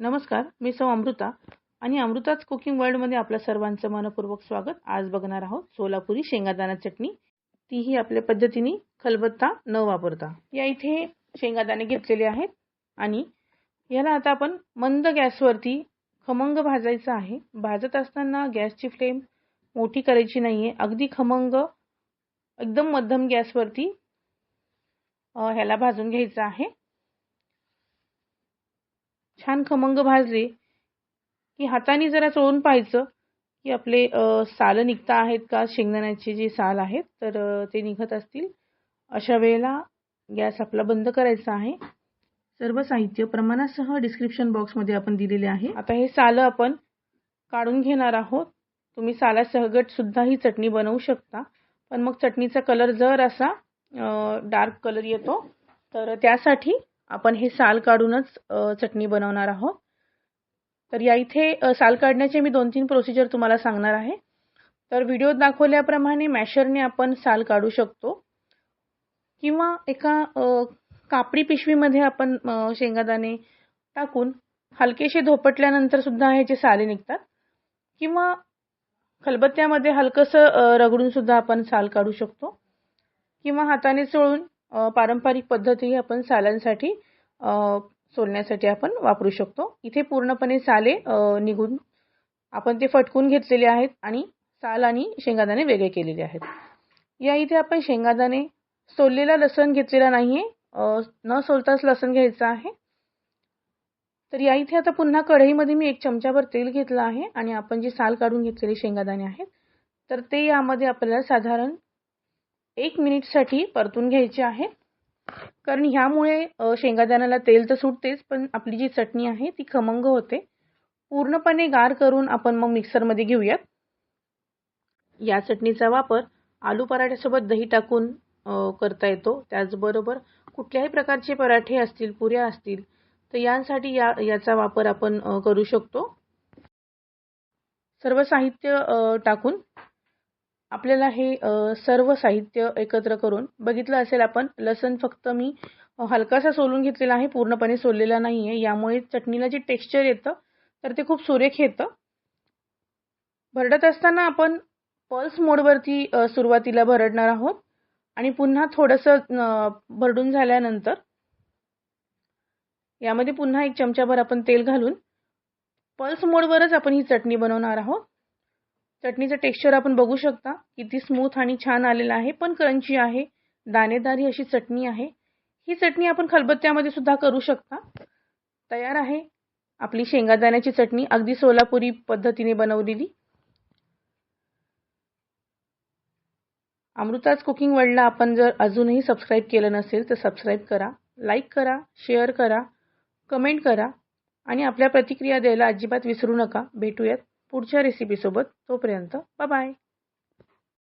नमस्कार मी सौ अमृता आणि अमृताच कुकिंग वर्ल्डमध्ये आपल्या सर्वांचं मनपूर्वक स्वागत. आज बघणार आहोत सोलापुरी शेंगादाणा चटणी. तीही आपल्या पद्धतीने खलबत्ता न वापरता. या इथे शेंगादाणे घेतलेले आहेत आणि याला आता आपण मंद गॅसवरती खमंग भाजायचं आहे. भाजत असताना गॅसची फ्लेम मोठी करायची नाही आहे अगदी खमंग एकदम मध्यम गॅसवरती ह्याला भाजून घ्यायचं आहे. छान खमंग भाजले की हाताने जरा चोळून पाहायचं की आपले साल निघता आहेत का शेंगदाण्याचे जे साल आहेत तर ते निघत असतील. अशा वेळेला गॅस आपला बंद करायचा आहे. सर्व साहित्य प्रमाणासह डिस्क्रिप्शन बॉक्समध्ये आपण दिलेले आहे. आता हे सालं आपण काढून घेणार आहोत. तुम्ही सालासहगट सुद्धा ही चटणी बनवू शकता. पण मग चटणीचा कलर जर असा डार्क कलर येतो तर त्यासाठी आपण हे साल काढूनच चटणी बनवणार आहोत. तर या इथे साल काढण्याचे मी दोन तीन प्रोसिजर तुम्हाला सांगणार आहे. तर व्हिडिओत दाखवल्याप्रमाणे मॅशरने आपण साल काढू शकतो. किंवा एका कापडी पिशवीमध्ये आपण शेंगादाणे टाकून हलकेसे धोपटल्यानंतर सुद्धा ह्याचे साले निघतात. किंवा खलबत्त्यामध्ये हलकंसं रगडून सुद्धा आपण साल काढू शकतो. किंवा हाताने चोळून पारंपरिक पद्धतीही आपण सालांसाठी सोलण्यासाठी आपण वापरू शकतो. इथे पूर्णपणे साले निघून आपण ते फटकून घेतलेले आहेत आणि साल आणि शेंगादाणे वेगळे केलेले आहेत. या इथे आपण शेंगादाणे सोललेला लसण घेतलेला नाही आहे न सोलताच लसण घ्यायचं आहे. तर या इथे आता पुन्हा कढईमध्ये मी एक चमचाभर तेल घेतलं आहे आणि आपण जी साल काढून घेतलेली शेंगादाणे आहेत तर ते यामध्ये आपल्याला साधारण एक मिनिटसाठी परतून घ्यायचे आहे. कारण ह्यामुळे शेंगादाण्याला तेल तर सुटतेच पण आपली जी चटणी आहे ती खमंग होते. पूर्णपणे गार करून आपण मग मिक्सरमध्ये घेऊयात. या चटणीचा वापर आलू पराठ्यासोबत दही टाकून करता येतो. त्याचबरोबर कुठल्याही प्रकारचे पराठे असतील पुऱ्या असतील तर यांसाठी या याचा वापर आपण करू शकतो. सर्व साहित्य टाकून आपल्याला हे सर्व साहित्य एकत्र करून बघितलं असेल आपण लसण फक्त मी हलकासा सोलून घेतलेला आहे पूर्णपणे सोललेला नाही आहे यामुळे चटणीला जे टेक्स्चर येतं तर ते खूप सुरेख येतं. भरडत असताना आपण पल्स मोडवरती सुरुवातीला भरडणार आहोत आणि पुन्हा थोडंसं भरडून झाल्यानंतर यामध्ये पुन्हा एक चमचाभर आपण तेल घालून पल्स मोडवरच आपण ही चटणी बनवणार आहोत. चटणीचं टेक्स्चर आपण बघू शकता. किती स्मूथ आणि छान आलेलं आहे पण क्रंची आहे. दाणेदार ही अशी चटणी आहे. ही चटणी आपण खलबत्त्यामध्ये सुद्धा करू शकता. तयार आहे. आपली शेंगादाण्याची चटणी अगदी सोलापुरी पद्धतीने बनवलेली. अमृताच कुकिंग वर्ल्डला आपण जर अजूनही सबस्क्राईब केलं नसेल तर सबस्क्राईब करा लाईक करा शेअर करा कमेंट करा आणि आपल्या प्रतिक्रिया द्यायला अजिबात विसरू नका. भेटूयात. पुढच्या रेसिपीसोबत तोपर्यंत बाय